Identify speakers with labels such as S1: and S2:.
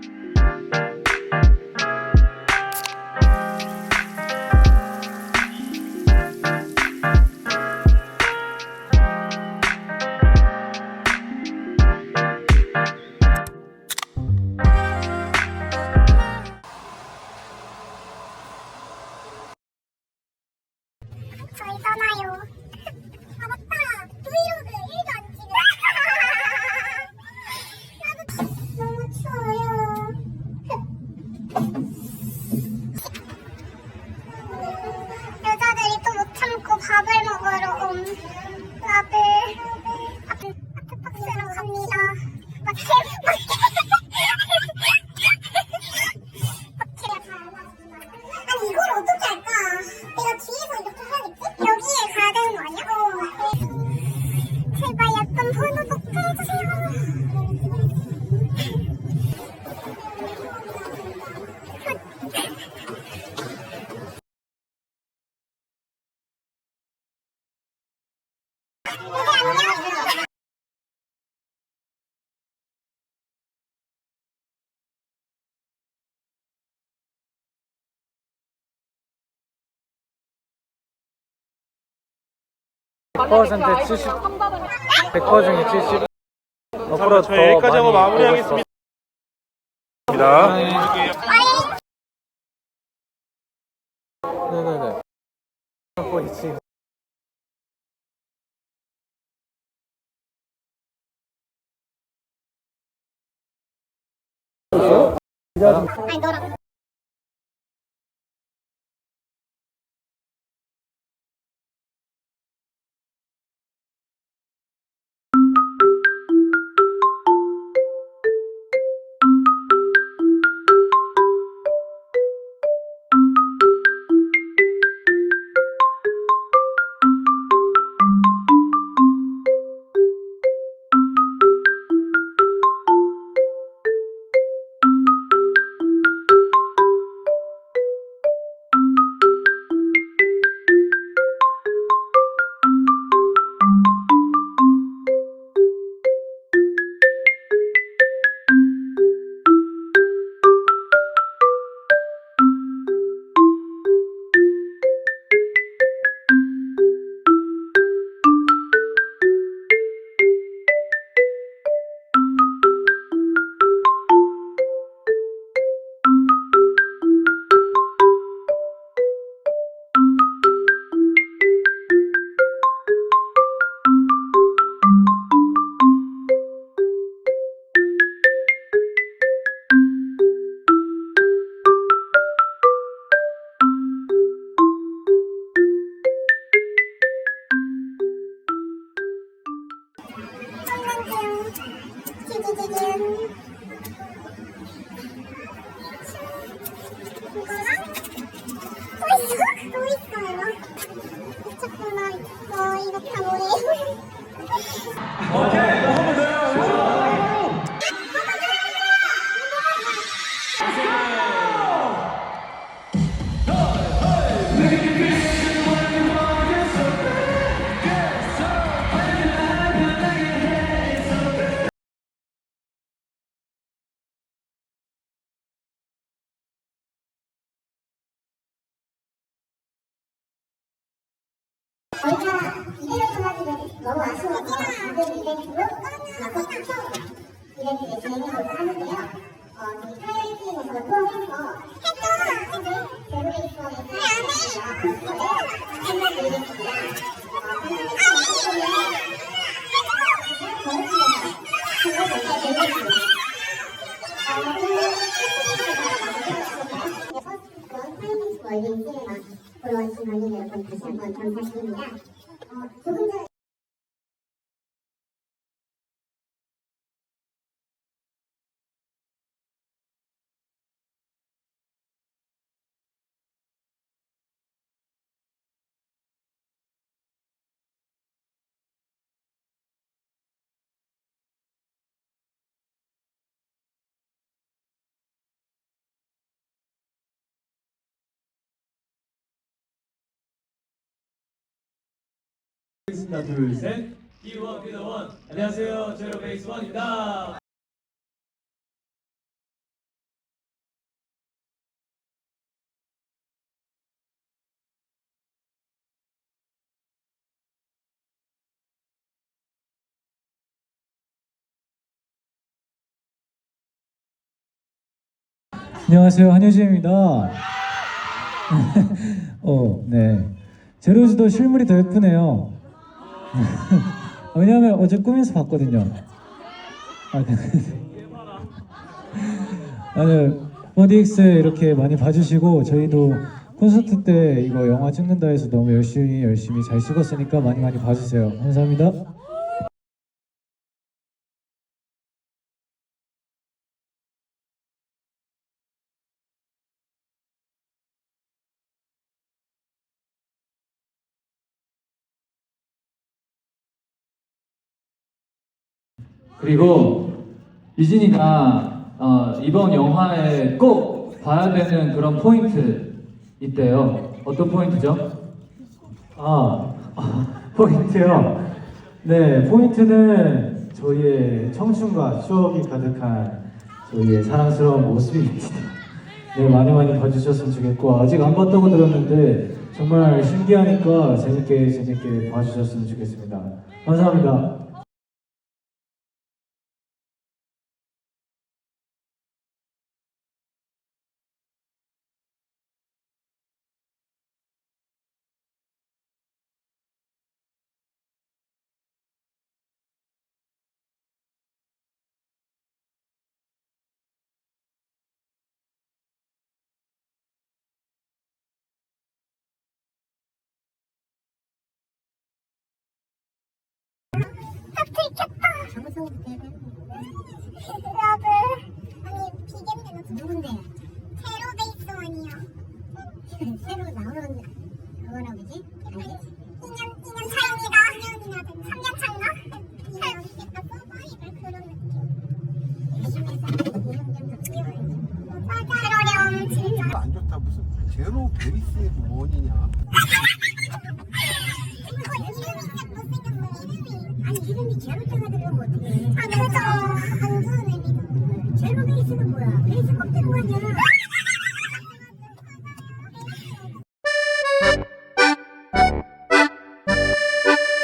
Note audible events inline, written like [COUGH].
S1: 저희 100%에
S2: 70 100% 중에 70 앞으로
S3: 더 여기까지 많이 마무리하겠습니다.
S2: 배웠어. 네네네 어, 있지.
S1: 아니 너랑 지지 저희가 이대로 전화드리면 너무 아쉬워서 다들 이벤트로 탁 이벤트를 진행해볼까 하는데요. 어, 저희 프라이팬에서 포함해서 했죠! 대부분 수업에서 한번 드리겠습니다. 월딩 시네마 오신 관객 여러분 다시 한번 감사드립니다. 어, 조금 전
S4: 하겠습니다. 둘, 셋. 네, 기원 기원 안녕하세요. 제로 베이스 원입니다.
S3: 안녕하세요. 한효진입니다. [LAUGHS] 어, 네. 제로즈도 실물이 더 예쁘네요. [LAUGHS] 왜냐하면 어제 꿈에서 봤거든요. 아, 네. [LAUGHS] 아니, 4DX 이렇게 많이 봐주시고 저희도 콘서트 때 이거 영화 찍는다 해서 너무 열심히 열심히 잘 찍었으니까 많이 많이 봐주세요. 감사합니다.
S5: 그리고 유진이가 어, 이번 영화에 꼭 봐야 되는 그런 포인트 있대요. 어떤 포인트죠?
S3: 아, 포인트요. 네, 포인트는 저희의 청춘과 추억이 가득한 저희의 사랑스러운 모습입니다. 네, 많이 많이 봐주셨으면 좋겠고 아직 안 봤다고 들었는데 정말 신기하니까 재밌게 재밌게 봐주셨으면 좋겠습니다. 감사합니다.
S1: Eu tenho que 제로자가 들어오면 어떡해? 아 그죠 안 좋은 의미도 제로 베이스는 뭐야? 베이스 껍데기 아니야